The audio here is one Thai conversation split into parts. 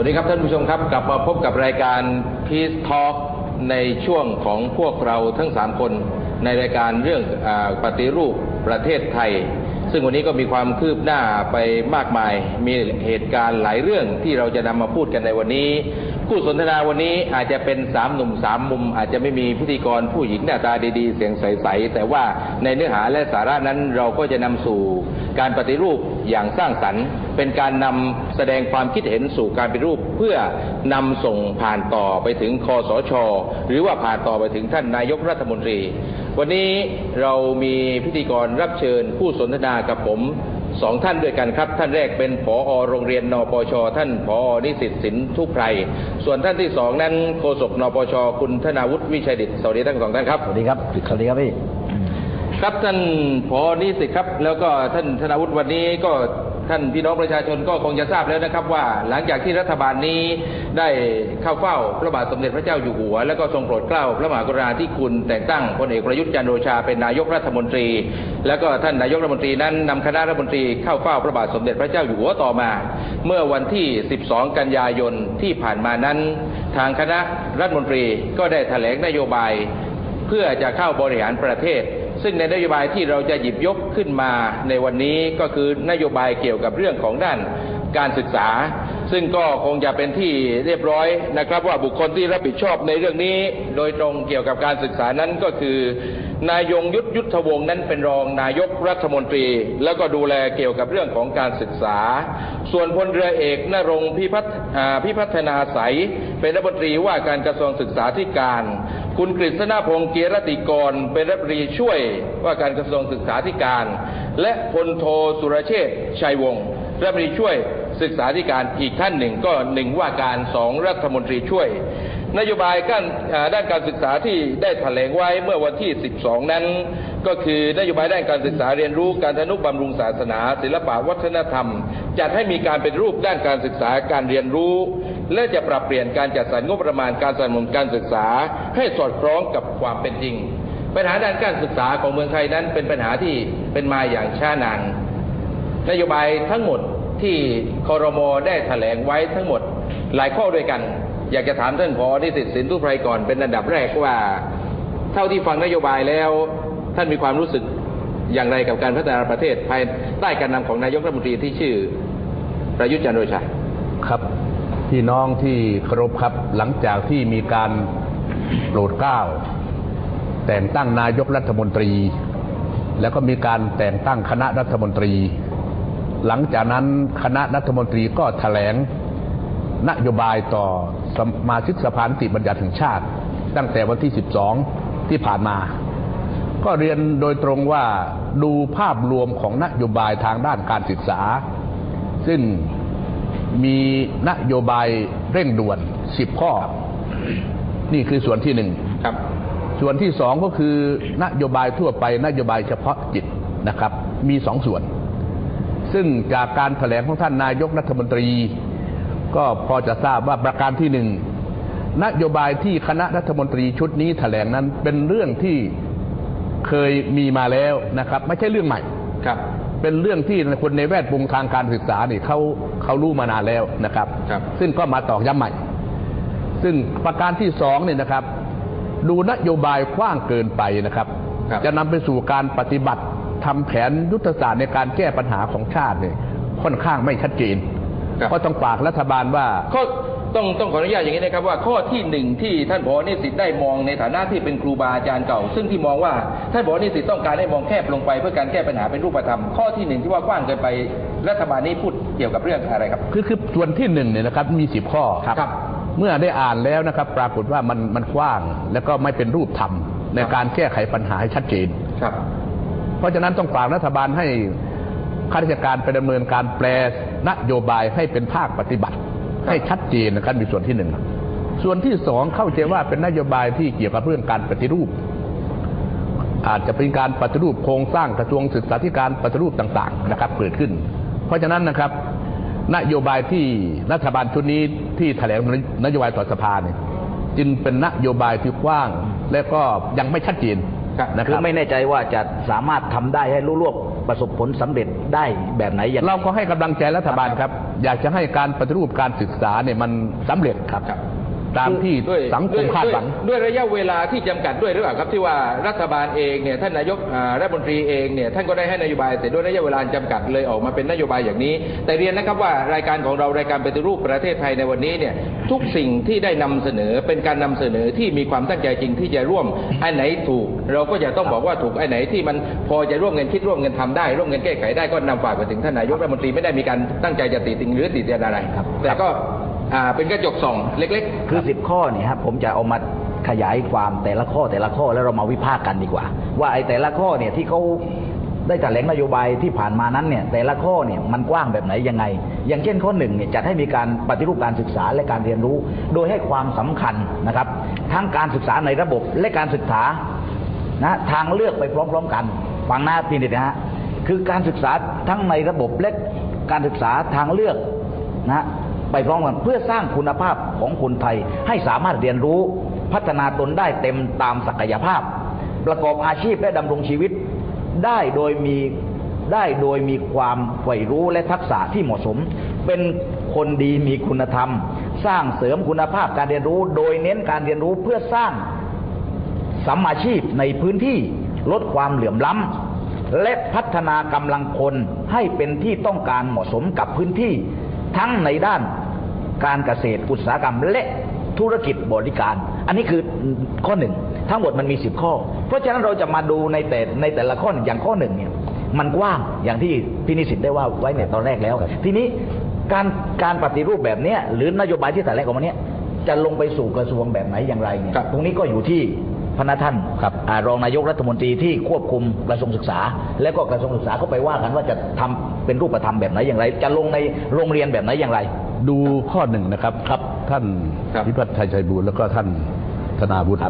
วัสดีครับท่านผู้ชมครับ กลับมาพบกับรายการ Peace Talk ในช่วงของพวกเราทั้ง 3 คน ในรายการเรื่องอปฏิรูปประเทศไทย ซึ่งวันนี้ก็มีความคืบหน้าไปมากมาย มีเหตุการณ์หลายเรื่องที่เราจะนำมาพูดกันในวันนี้ คู่สนทนาวันนี้อาจจะเป็นสามหนุ่มสามมุม อาจจะไม่มีพิธีกรผู้หญิงหน้าตาดีๆ เสียงใสๆแต่ว่าในเนื้อหาและสาระนั้นเราก็จะนำสู่การปฏิรูปอย่างสร้างสรรค์ เป็นการนำแสดงความคิดเห็นสู่การปฏิรูปเพื่อนำส่งผ่านต่อไปถึงคอสช หรือว่าผ่านต่อไปถึงท่านนายกรัฐมนตรี วันนี้เรามีพิธีกรรับเชิญผู้สนทนากับผม สองท่านด้วยกันครับ ท่านแรกเป็นผอโรงเรียนนปช ท่านผอนิสิตสินทุไพรส่วนท่านที่สองนั้นโฆษกนปช คุณธนาวุฒิวิชัยดิตสวัสดีทั้งสองท่านครับสวัสดีครับสวัสดีครับพี่ครับท่านผอนิสิตครับ แล้วก็ท่านธนาวุฒิวันนี้ก็ ท่านพี่น้องประชาชนก็คงจะทราบแล้วนะครับว่าหลังจากที่รัฐบาลนี้ได้เข้าเฝ้าพระบาทสมเด็จพระเจ้าอยู่หัว แล้วก็ทรงโปรดเกล้าพระมหากรุณาธิคุณแต่งตั้งพลเอกประยุทธ์จันโอชาเป็นนายกรัฐมนตรี แล้วก็ท่านนายกรัฐมนตรีนั้นนำคณะรัฐมนตรีเข้าเฝ้าพระบาทสมเด็จพระเจ้าอยู่หัวต่อมา เมื่อวันที่ 12 กันยายนที่ผ่านมานั้น ทางคณะรัฐมนตรีก็ได้แถลงนโยบาย เพื่อจะเข้าบริหารประเทศ ซึ่งในนโยบายที่เราจะหยิบยกขึ้นมาในวันนี้ก็คือนโยบายเกี่ยวกับเรื่องของด้านการศึกษา ซึ่งก็คงจะเป็นที่เรียบร้อยนะครับ ว่าบุคคลที่รับผิดชอบในเรื่องนี้ โดยตรงเกี่ยวกับการศึกษานั้นก็คือ นายงยุทธยุทธวงศ์นั้นเป็นรองนายกรัฐมนตรี แล้วก็ดูแลเกี่ยวกับเรื่องของการศึกษา ส่วนพลเรือเอกนรงพิพัฒนาใสเป็นรัฐมนตรีว่าการกระทรวงศึกษาธิการ คุณกฤษณพงศ์เกียรติกร เป็นรัฐมนตรีช่วยว่าการกระทรวงศึกษาธิการ และพลโทสุรเชษชัยวงศ์รัฐมนตรีช่วยศึกษาธิการอีกท่านหนึ่งก็หนึ่งว่าการสองรัฐมนตรีช่วย นโยบายการด้านการศึกษาที่ได้แถลงไว้เมื่อวันที่ 12 นั้น ก็คือนโยบายด้านการศึกษาเรียนรู้การทนุบำรุงศาสนา ศิลปะวัฒนธรรม จัดให้มีการเป็นรูปด้านการศึกษาการเรียนรู้ และจะปรับเปลี่ยนการจัดสรรงบประมาณการสนับสนุนการศึกษา ให้สอดคล้องกับความเป็นจริง ปัญหาด้านการศึกษาของเมืองไทยนั้นเป็นปัญหาที่เป็นมาอย่างช้านานนโยบายทั้งหมดที่คอรมอได้แถลงไว้ทั้งหมดหลายข้อด้วยกัน อยากจะถามท่านพอนิสิตสินทุไพรก่อนเป็นอันดับแรกว่า เท่าที่ฟังนโยบายแล้ว ท่านมีความรู้สึกอย่างไรกับการพัฒนาประเทศภายใต้การนำของนายกรัฐมนตรีที่ชื่อประยุทธ์จันทร์โอชาครับ พี่น้องที่เคารพครับหลังจากที่มีการโปรดเกล้า แต่งตั้งนายกรัฐมนตรี แล้วก็มีการแต่งตั้งคณะรัฐมนตรี หลังจากนั้นคณะรัฐมนตรีก็แถลงนโยบายต่อสมาชิกสภานิติบัญญัติแห่งชาติ ตั้งแต่วันที่ 12 ที่ผ่านมา ก็เรียนโดยตรงว่าดูภาพรวมของนโยบายทางด้านการศึกษา ซึ่ง มีนโยบายเร่งด่วน10ข้อ นี่คือส่วนที่หนึ่งครับ ส่วนที่สองก็คือนโยบายทั่วไปนโยบายเฉพาะจิตนะครับ มีสองส่วน ซึ่งจากการแถลงของท่านนายกรัฐมนตรี ก็พอจะทราบว่าประการที่หนึ่งนโยบายที่คณะรัฐมนตรีชุดนี้แถลงนั้นเป็นเรื่องที่เคยมีมาแล้วนะครับ ไม่ใช่เรื่องใหม่ครับ เป็นเรื่องที่คนในแวดวงทางการศึกษานี่เขาเขารู้มานานแล้วนะครับครับ ซึ่งก็มาตอกย้ำใหม่ ซึ่งประการที่สองเนี่ยนะครับ ดูนโยบายกว้างเกินไปนะครับครับจะนำไปสู่การปฏิบัติทำแผนยุทธศาสตร์ในการแก้ปัญหาของชาติเนี่ยค่อนข้างไม่ชัดเจนครับก็ต้องฝากรัฐบาลว่าข้อ ต้องต้องขออนุญาตอย่างนี้นะครับว่าข้อที่หนึ่งที่ท่านผอนิสิตได้มองในฐานะที่เป็นครูบาอาจารย์เก่า ซึ่งที่มองว่าท่านผอนิสิตต้องการให้มองแคบลงไป เพื่อการแก้ปัญหาเป็นรูปธรรมข้อที่หนึ่งที่ว่ากว้างเกินไปรัฐบาลนี้พูดเกี่ยวกับเรื่องอะไรครับ คือคือส่วนที่หนึ่งเนี่ยนะครับมีสิบข้อครับ เมื่อได้อ่านแล้วนะครับ ปรากฏว่ามันมันกว้างแล้วก็ไม่เป็นรูปธรรมในการแก้ไขปัญหาให้ชัดเจนครับ เพราะฉะนั้นต้องฝากรัฐบาลให้ข้าราชการไปดำเนินการแปลนโยบายให้เป็นภาคปฏิบัติ ให้ชัดเจนนะครับมีส่วนที่หนึ่งส่วนที่สองเข้าใจว่าเป็นนโยบายที่เกี่ยวกับเรื่องการปฏิรูป อาจจะเป็นการปฏิรูปโครงสร้างกระทรวงศึกษาธิการปฏิรูปต่างๆนะครับเกิดขึ้น เพราะฉะนั้นนะครับ นโยบายที่รัฐบาลชุดนี้ที่แถลงนโยบายต่อสภาเนี่ยจึงเป็นนโยบายที่กว้าง และก็ยังไม่ชัดเจนครับนะคคือรับไม่แน่ใจว่าจะสามารถทำได้ให้รู้รวบ ประสบผลสำเร็จได้แบบไหนอย่างเราก็ให้กำลังใจรัฐบาลครับ อยากจะให้การปฏิรูปการศึกษาเนี่ยมันสำเร็จครับครับ ตามที่ด้วยสังคมคาดหวังด้วยด้วยระยะเวลาที่จำกัดด้วยหรือเปล่าครับที่ว่ารัฐบาลเองเนี่ยท่านนายกอ่ารัฐมนตรีเองเนี่ยท่านก็ได้ให้นโยบาย แต่ด้วยระยะเวลาจำกัดเลยออกมาเป็นนโยบายอย่างนี้ แต่เรียนนะครับว่ารายการของเรารายการปฏิรูปประเทศไทยในวันนี้เนี่ยทุกสิ่งที่ได้นำเสนอเป็นการนำเสนอที่มีความตั้งใจจริงที่จะร่วมอันไหนถูก เราก็จะต้องบอกว่าถูกอันไหนที่มันพอจะร่วมกันคิดร่วมกันทำได้ ร่วมกันแก้ไขได้ก็นำฝากไปถึงท่านนายกรัฐมนตรีไม่ได้มีการตั้งใจจะติติงหรือติเตียนอะไรครับแต่ก็ อ่าเป็นกระจกส่องเล็กๆคือสิบข้อเนี่ยครับผมจะเอามาขยายความแต่ละข้อแต่ละข้อแล้วเรามาวิพากษ์กันดีกว่า ว่าไอ้แต่ละข้อเนี่ยที่เขาได้แถลงนโยบายที่ผ่านมานั้นเนี่ยแต่ละข้อเนี่ยมันกว้างแบบไหนยังไง อย่างเช่นข้อหนึ่งเนี่ยจัดให้มีการปฏิรูปการศึกษาและการเรียนรู้ โดยให้ความสำคัญนะครับ ทั้งการศึกษาในระบบและการศึกษานะทางเลือกไปพร้อมๆกันฟังหน้าพี่นิดนะฮะคือการศึกษาทั้งในระบบและการศึกษาทางเลือกนะ ไปพร้อมกันเพื่อสร้างคุณภาพของคนไทยให้สามารถเรียนรู้พัฒนาตนได้เต็มตามศักยภาพ ประกอบอาชีพและดำรงชีวิต ได้โดยมีได้โดยมีความใฝ่รู้และทักษะที่เหมาะสม เป็นคนดีมีคุณธรรม สร้างเสริมคุณภาพการเรียนรู้ โดยเน้นการเรียนรู้เพื่อสร้างสัมมาชีพในพื้นที่ลดความเหลื่อมล้ำและพัฒนากำลังคนให้เป็นที่ต้องการเหมาะสมกับพื้นที่ ทั้งในด้านการเกษตรอุตสาหกรรมและธุรกิจบริการ อันนี้คือข้อหนึ่งทั้งหมดมันมีสิบข้อ เพราะฉะนั้นเราจะมาดูในแต่ในแต่ละข้ออย่างข้อหนึ่งเนี่ยมันกว้างอย่างที่พี่นิสิตได้ว่าไว้ในตอนแรกแล้ว ทีนี้การการปฏิรูปแบบเนี้ยหรือนโยบายที่แต่แรกออกมาเนี้ยจะลงไปสู่กระทรวงแบบไหนอย่างไรเนี่ยครับตรงนี้ก็อยู่ที่ พนักท่านครับอ่ารองนายกรัฐมนตรีที่ควบคุมกระทรวงศึกษา และก็กระทรวงศึกษาก็ไปว่ากันว่าจะทำเป็นรูปธรรมแบบไหนอย่างไร จะลงในโรงเรียนแบบไหนอย่างไร ดูข้อหนึ่งนะครับครับท่านครับพิพัฒน์ชัยชัยบูรณ์แล้วก็ท่านธนาวุฒิ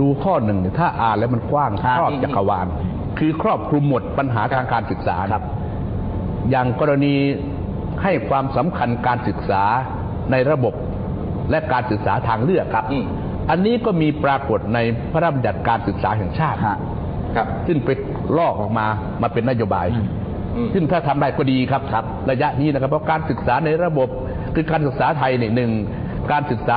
ดูข้อหนึ่งเนี่ยถ้าอ่านแล้วมันกว้างครับครอบจักรวาลคือครอบคลุมหมดปัญหาทางการศึกษาครับ อย่างกรณีให้ความสำคัญการศึกษาในระบบและการศึกษาทางเลือกครับ อืมอันนี้ก็มีปรากฏในพระราชบัญญัติการศึกษาแห่งชาติฮะครับ ซึ่งไปลอกออกมามาเป็นนโยบายอืมอืมซึ่งถ้าทำได้ก็ดีครับครับ ระยะนี้นะครับ เพราะการศึกษาในระบบคือการศึกษาไทยเนี่ยหนึ่งการศึกษา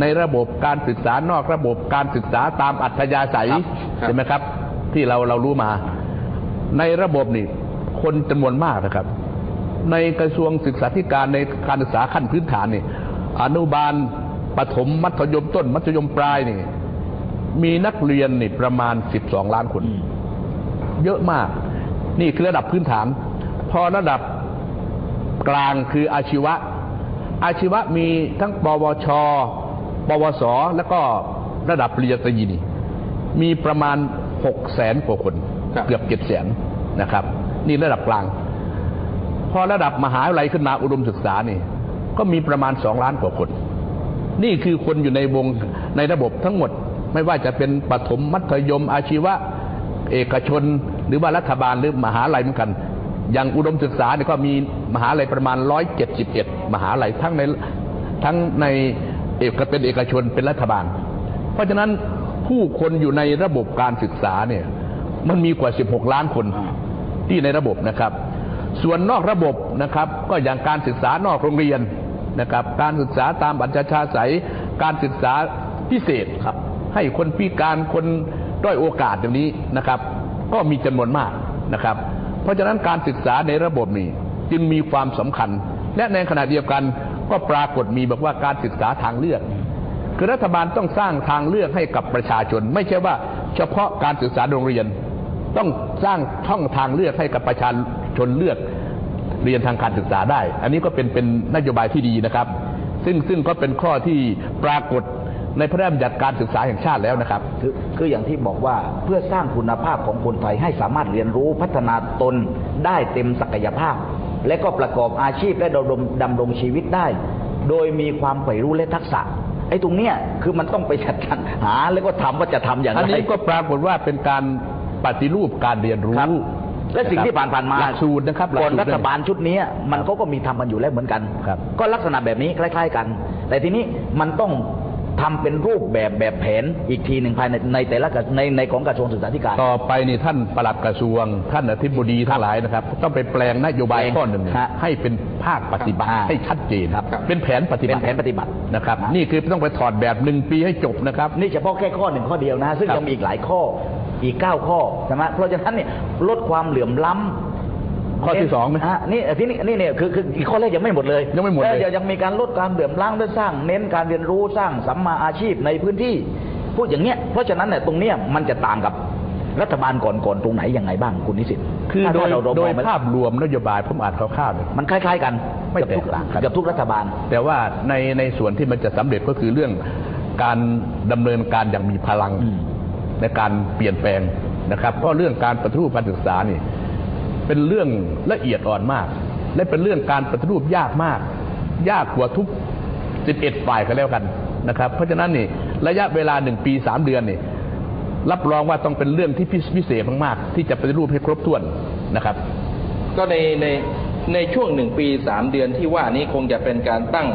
ในระบบการศึกษานอกระบบการศึกษาตามอัธยาศัยครับใช่ไหมครับ ที่เราเรารู้มา ในระบบนี่คนจำนวนมากนะครับ ในกระทรวงศึกษาธิการในการศึกษาขั้นพื้นฐานนี่อนุบาล ปฐมมัธยมต้น มัธยมปลายนี่ มีนักเรียนนี่ประมาณ 12 ล้านคน เยอะมาก นี่คือระดับพื้นฐาน พอระดับกลางคืออาชีวะ อาชีวะมีทั้งปวช ปวส แล้วก็ระดับปริญญาตรีนี่มีประมาณ6แสนกว่าคนครับเกือบเจ็ดแสนนะครับ นี่ระดับกลาง พอระดับมหาวิทยาลัยขึ้นมาอุดมศึกษานี่ ก็มีประมาณสองล้านกว่าคน นี่คือคนอยู่ในวงในระบบทั้งหมด ไม่ว่าจะเป็นปฐมมัธยมอาชีวะ เอกชน หรือว่ารัฐบาลหรือมหาลัยเหมือนกัน อย่างอุดมศึกษาเนี่ยก็มีมหาลัยประมาณ 171 มหาลัยทั้งในทั้งในเอกเป็นเอกชนเป็นรัฐบาล เพราะฉะนั้นผู้คนอยู่ในระบบการศึกษาเนี่ยมันมีกว่า 16 ล้านคนที่ในระบบนะครับ ส่วนนอกระบบนะครับ ก็อย่างการศึกษานอกโรงเรียน นะครับ การศึกษาตามอัจฉริยะศัยการศึกษาพิเศษครับ ให้คนพิการคนด้อยโอกาสอย่างนี้นะครับ ก็มีจำนวนมากนะครับ เพราะฉะนั้นการศึกษาในระบบนี้จึงมีความสำคัญ และในขณะเดียวกันก็ปรากฏมีบอกว่าการศึกษาทางเลือก คือรัฐบาลต้องสร้างทางเลือกให้กับประชาชน ไม่ใช่ว่าเฉพาะการศึกษาโรงเรียน ต้องสร้างช่องทางเลือกให้กับประชาชนเลือก เรียนทางการศึกษาได้ อันนี้ก็เป็นเป็นนโยบายที่ดีนะครับ ซึ่งซึ่งก็เป็นข้อที่ปรากฏในพระราชบัญญัติการศึกษาแห่งชาติแล้วนะครับ คือคืออย่างที่บอกว่าเพื่อสร้างคุณภาพของคนไทยให้สามารถเรียนรู้พัฒนาตนได้เต็มศักยภาพ และก็ประกอบอาชีพและดำรงดำรงชีวิตได้ โดยมีความใฝ่รู้และทักษะไอ้ตรงเนี้ยคือมันต้องไปจัดการหาแล้วก็ทำว่าจะทำอย่างไรอันนี้ก็ปรากฏว่าเป็นการปฏิรูปการเรียนรู้ครับ และสิ่งที่ผ่านผ่านๆมาหลักสูตรนะครับหลัก่อนสูตรัฐบาลชุดนี้มันก็ก็มีทำกันอยู่แล้วเหมือนกันครับก็ลักษณะแบบนี้คล้าย ๆกัน แต่ทีนี้มันต้องทำเป็นรูปแบบแบบแผนอีกทีหนึ่งภายในในแต่ละกระในในของกระทรวงศึกษาธิการ ต่อไปนี่ท่านปลัดกระทรวง ท่านอธิบดีทั้งหลายนะครับ ต้องไปแปลงนโยบายแปลงข้อหนึ่งฮะให้เป็นภาคปฏิบัติครับให้ชัดเจนครับเป็นแผนปฏิบัติเป็นแผนปฏิบัตินะครับฮะนี่คือต้องไปถอดแบบหนึ่งปีให้จบนะครับ นี่เฉพาะแค่ข้อหนึ่งข้อเดียวนะ ซึ่งครับยังมีอีกหลายข้อ อีกเก้าข้อใช่ไหมเพราะฉะนั้นเนี่ยลดความเหลื่อมล้ำข้อที่สองไหมฮะนี่ที่นี่นี่เนี่ยคือคืออีกข้อแรกยังไม่หมดเลย ยังไม่หมดเลยออยังมีการลดการเหลื่อมล้ำและสร้างเน้นการเรียนรู้สร้างสัมมาอาชีพในพื้นที่พูดอย่างเนี้ยเพราะฉะนั้นเนี่ยตรงเนี้ยมันจะต่างกับรัฐบาลก่อนๆตรงไหนยังไงบ้างคุณนิสิตคือโดยถ้าเราเราโดมอยงไปภาพรวมนโยบายผมอ่านคร่าวๆเลยมันคล้าย ๆ กันไม่เกือบทุกแตกต่างกันเกือบทุกรัฐบาล แต่ว่าในในส่วนที่มันจะสำเร็จก็คือเรื่องการดำเนินการอย่างมีพลังอืม ในการเปลี่ยนแปลงนะครับ เพราะเรื่องการปฏิรูปการศึกษานี่เป็นเรื่องละเอียดอ่อนมาก และเป็นเรื่องการปฏิรูปยากมาก ยากกว่าทุก 11 ฝ่ายกันแล้วกันนะครับ เพราะฉะนั้นนี่ระยะเวลาหนึ่งปีสามเดือนนี่รับรองว่าต้องเป็นเรื่องที่พิเศษมากๆที่จะปฏิรูปให้ครบถ้วนนะครับ ก็ในในในช่วงหนึ่งปีสามเดือนที่ว่านี้คงจะเป็นการตั้ง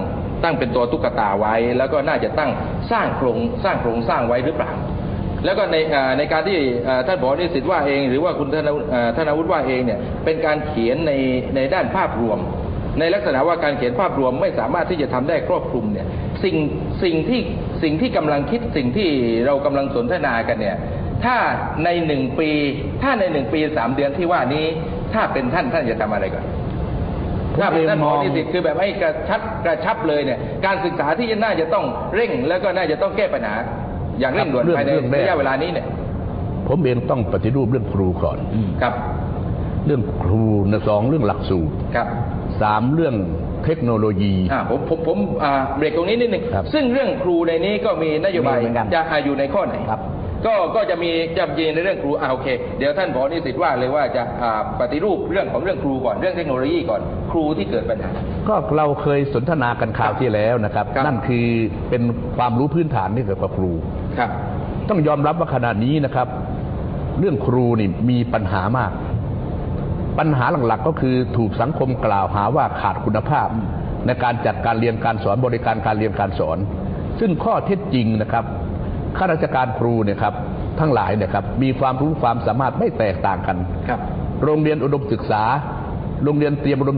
ตั้งเป็นตัวตุ๊กตาไว้ แล้วก็น่าจะตั้งสร้างโครงสร้างโครงสร้างไว้หรือเปล่า แล้วก็ในในการที่ท่านผอนิสิตว่าเอง หรือว่าคุณธนวุฒิเอ่อธนวุฒิว่าเองเนี่ยเป็นการเขียนในในด้านภาพรวม ในลักษณะว่าการเขียนภาพรวมไม่สามารถที่จะทำได้ครอบคลุมเนี่ยสิ่งสิ่งที่สิ่งที่กำลังคิดสิ่งที่เรากำลังสนทนากันเนี่ยถ้าในหนึ่งปี ถ้าในหนึ่งปีสามเดือนที่ว่านี้ ถ้าเป็นท่านท่านจะทำอะไรก่อนถ้าเป็นท่านหมอนิสิตคือแบบให้กระชับกระชับเลยเนี่ยการศึกษาที่น่าจะต้องเร่ง แล้วก็น่าจะต้องแก้ปัญหา อย่างเร่งด่วนเรื่องภายในเรื่องแรกระยะเวลานี้เนี่ย ผมเองต้องปฏิรูปเรื่องครูก่อนครับ เรื่องครูนะสองเรื่องหลักสูตรครับสามเรื่องเทคโนโลยีอ่าผมผมผมอ่าเบรกตรงนี้นิดหนึ่งครับซึ่งเรื่องครูในนี้ก็มีนโยบายมีเหมือนกันจะอ่าอยู่ในข้อไหนครับ ก็ก็จะมีจะมีในเรื่องครูอ่าโอเค เดี๋ยวท่านผอนิสิตว่าเลยว่าจะอ่าปฏิรูปเรื่องของเรื่องครูก่อนเรื่องเทคโนโลยีก่อนครูที่เกิดปัญหา ก็เราเคยสนทนากันข่าวที่แล้วนะครับครับ นั่นคือเป็นความรู้พื้นฐานที่เกี่ยวกับครูครับ ต้องยอมรับว่าขณะนี้นะครับ เรื่องครูนี่มีปัญหามาก ปัญหาหลักๆ ก็คือถูกสังคมกล่าวหาว่าขาดคุณภาพ ในการจัดการเรียนการสอนบริการการเรียนการสอน ซึ่งข้อเท็จจริงนะครับ ข้าราชการครูเนี่ยครับทั้งหลายเนี่ยครับมีความรู้ความสามารถไม่แตกต่างกัน ครับ โรงเรียนอุดมศึกษา โรงเรียนเตรียมอุดม